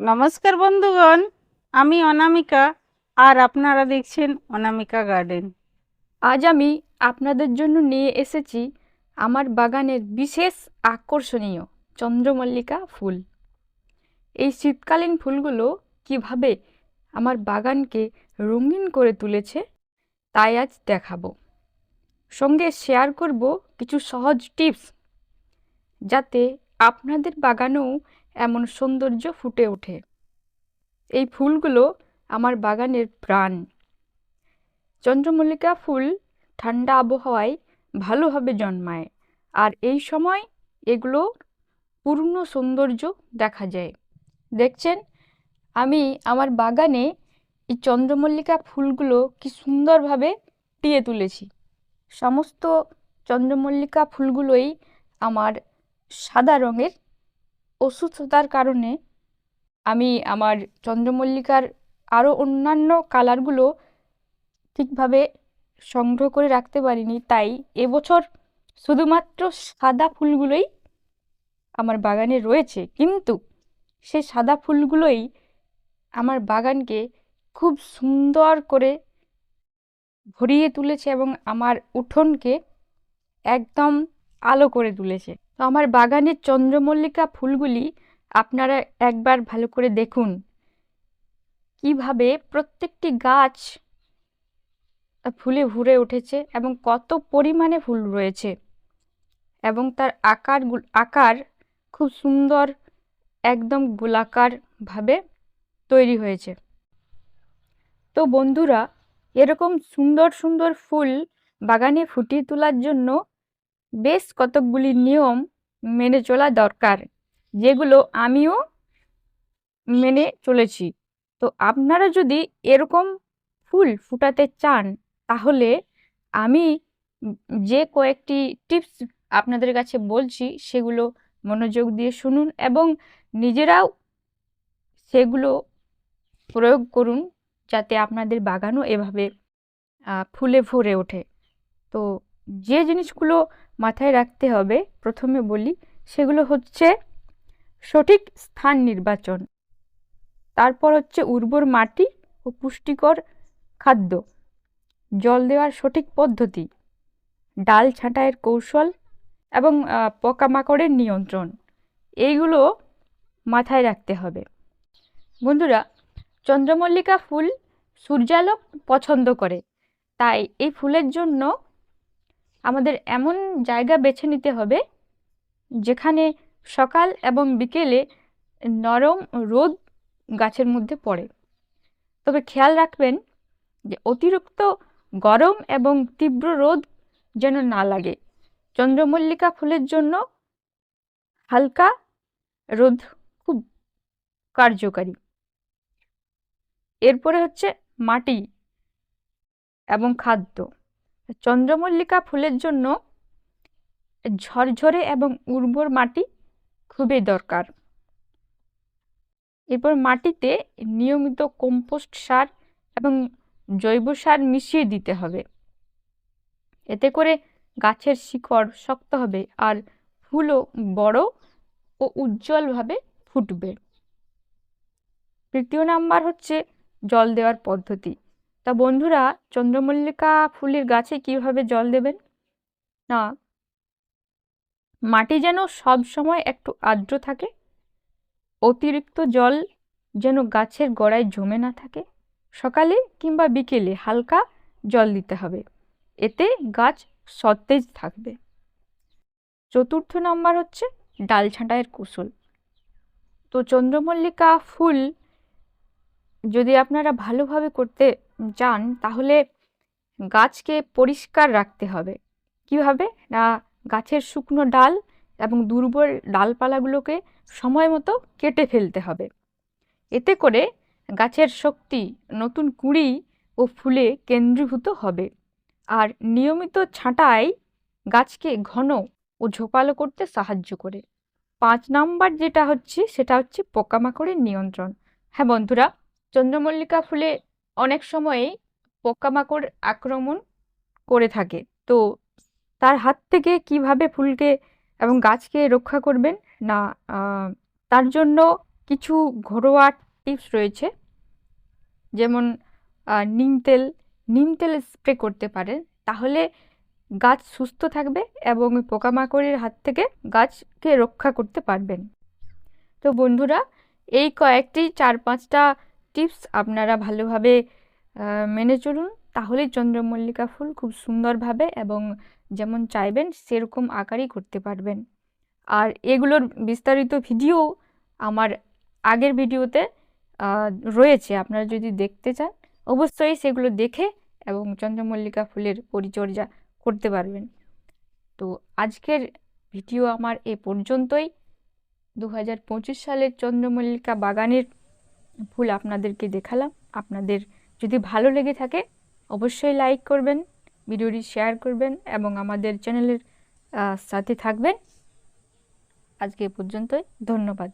নমস্কার বন্ধুগণ, আমি অনামিকা আর আপনারা দেখছেন অনামিকা গার্ডেন। আজ আমি আপনাদের জন্য নিয়ে এসেছি আমার বাগানের বিশেষ আকর্ষণীয় চন্দ্রমল্লিকা ফুল। এই শীতকালীন ফুলগুলো কীভাবে আমার বাগানকে রঙিন করে তুলেছে তাই আজ দেখাবো। সঙ্গে শেয়ার করব কিছু সহজ টিপস যাতে আপনাদের বাগানেও এমন সৌন্দর্য ফুটে ওঠে। এই ফুলগুলো আমার বাগানের প্রাণ। চন্দ্রমল্লিকা ফুল ঠান্ডা আবহাওয়ায় ভালোভাবে জন্মায়, আর এই সময় এগুলো পূর্ণ সৌন্দর্য দেখা যায়। দেখছেন, আমি আমার বাগানে এই চন্দ্রমল্লিকা ফুলগুলো কি সুন্দরভাবে টিয়ে তুলেছি। সমস্ত চন্দ্রমল্লিকা ফুলগুলোই আমার সাদা রঙের অসুস্থতার কারণে আমি আমার চন্দ্রমল্লিকার আরও অন্যান্য কালারগুলো ঠিকভাবে সংগ্রহ করে রাখতে পারিনি। তাই এবছর শুধুমাত্র সাদা ফুলগুলোই আমার বাগানে রয়েছে। কিন্তু সেই সাদা ফুলগুলোই আমার বাগানকে খুব সুন্দর করে ভরিয়ে তুলেছে এবং আমার উঠোনকে একদম আলো করে তুলেছে। তো আমার বাগানের চন্দ্রমল্লিকা ফুলগুলি আপনারা একবার ভালো করে দেখুন। কীভাবে প্রত্যেকটি গাছ ফুলে ভরে উঠেছে এবং কত পরিমাণে ফুল রয়েছে এবং তার আকার আকার খুব সুন্দর একদম গোলাকারভাবে তৈরি হয়েছে। তো বন্ধুরা, এরকম সুন্দর সুন্দর ফুল বাগানে ফুটিয়ে তোলার জন্য বেশ কতকগুলি নিয়ম মেনে চলা দরকার, যেগুলো আমিও মেনে চলেছি। তো আপনারা যদি এরকম ফুল ফুটাতে চান, তাহলে আমি যে কয়েকটি টিপস আপনাদের কাছে বলছি, সেগুলো মনোযোগ দিয়ে শুনুন এবং নিজেরাও সেগুলো প্রয়োগ করুন, যাতে আপনাদের বাগানও এভাবে ফুলে ভরে ওঠে। তো যে জিনিসগুলো মাথায় রাখতে হবে, প্রথমে বলি, সেগুলো হচ্ছে সঠিক স্থান নির্বাচন। তারপর হচ্ছে উর্বর মাটি ও পুষ্টিকর খাদ্য। জল দেওয়ার সঠিক পদ্ধতি। ডাল ছাঁটাইয়ের কৌশল এবং পোকামাকড়ের নিয়ন্ত্রণ। এইগুলো মাথায় রাখতে হবে। বন্ধুরা, চন্দ্রমল্লিকা ফুল সূর্যালোক পছন্দ করে। তাই এই ফুলের জন্য আমাদের এমন জায়গা বেছে নিতে হবে যেখানে সকাল এবং বিকেলে নরম রোদ গাছের মধ্যে পড়ে। তবে খেয়াল রাখবেন যে অতিরিক্ত গরম এবং তীব্র রোদ যেন না লাগে। চন্দ্রমল্লিকা ফুলের জন্য হালকা রোদ খুব কার্যকারী। এরপরে হচ্ছে মাটি এবং খাদ্য। চন্দ্রমল্লিকা ফুলের জন্য ঝরঝরে এবং উর্বর মাটি খুবই দরকার। এরপর মাটিতে নিয়মিত কম্পোস্ট সার এবং জৈব সার মিশিয়ে দিতে হবে। এতে করে গাছের শিকড় শক্ত হবে আর ফুলও বড় ও উজ্জ্বলভাবে ফুটবে। তৃতীয় নাম্বার হচ্ছে জল দেওয়ার পদ্ধতি। তা বন্ধুরা, চন্দ্রমল্লিকা ফুলের গাছে কীভাবে জল দেবেন? না। মাটি যেন সব সময় একটু আর্দ্র থাকে, অতিরিক্ত জল যেন গাছের গোড়ায় জমে না থাকে, সকালে কিংবা বিকেলে হালকা জল দিতে হবে, এতে গাছ সতেজ থাকবে। চতুর্থ নম্বর হচ্ছে ডাল ছাঁটাইয়ের কৌশল। তো চন্দ্রমল্লিকা ফুল যদি আপনারা ভালোভাবে করতে চান তাহলে গাছকে পরিষ্কার রাখতে হবে। কীভাবে? না গাছের শুকনো ডাল এবং দুর্বল ডালপালাগুলোকে সময় মতো কেটে ফেলতে হবে। এতে করে গাছের শক্তি নতুন কুঁড়ি ও ফুলে কেন্দ্রীভূত হবে। আর নিয়মিত ছাঁটাই গাছকে ঘন ও ঝোপালো করতে সাহায্য করে। পাঁচ নাম্বার যেটা হচ্ছে, সেটা হচ্ছে পোকামাকড়ের নিয়ন্ত্রণ। হ্যাঁ বন্ধুরা, চন্দ্রমল্লিকা ফুলে অনেক সময়েই পোকামাকড় আক্রমণ করে থাকে। তো তার হাত থেকে কীভাবে ফুলকে এবং গাছকে রক্ষা করবেন না তার জন্য কিছু ঘরোয়া টিপস রয়েছে। যেমন নিম তেল নিম তেল স্প্রে করতে পারেন। তাহলে গাছ সুস্থ থাকবে এবং পোকামাকড়ের হাত থেকে গাছকে রক্ষা করতে পারবেন। তো বন্ধুরা, এই কয়েকটি চার পাঁচটা টিপস আপনারা ভালোভাবে মেনে চলুন। তাহলেই চন্দ্রমল্লিকা ফুল খুব সুন্দরভাবে এবং যেমন চাইবেন সেরকম আকারই করতে পারবেন। আর এগুলোর বিস্তারিত ভিডিও আমার আগের ভিডিওতে রয়েছে। আপনারা যদি দেখতে চান, অবশ্যই সেগুলো দেখে এবং চন্দ্রমল্লিকা ফুলের পরিচর্যা করতে পারবেন। তো আজকের ভিডিও আমার এ পর্যন্তই। দু হাজার পঁচিশ সালের চন্দ্রমল্লিকা বাগানের ফুল আপনাদেরকে দেখালাম। আপনাদের যদি ভালো লেগে থাকে, অবশ্যই লাইক করবেন, ভিডিওটি শেয়ার করবেন এবং আমাদের চ্যানেলের সাথে থাকবেন। আজকে পর্যন্তই, ধন্যবাদ।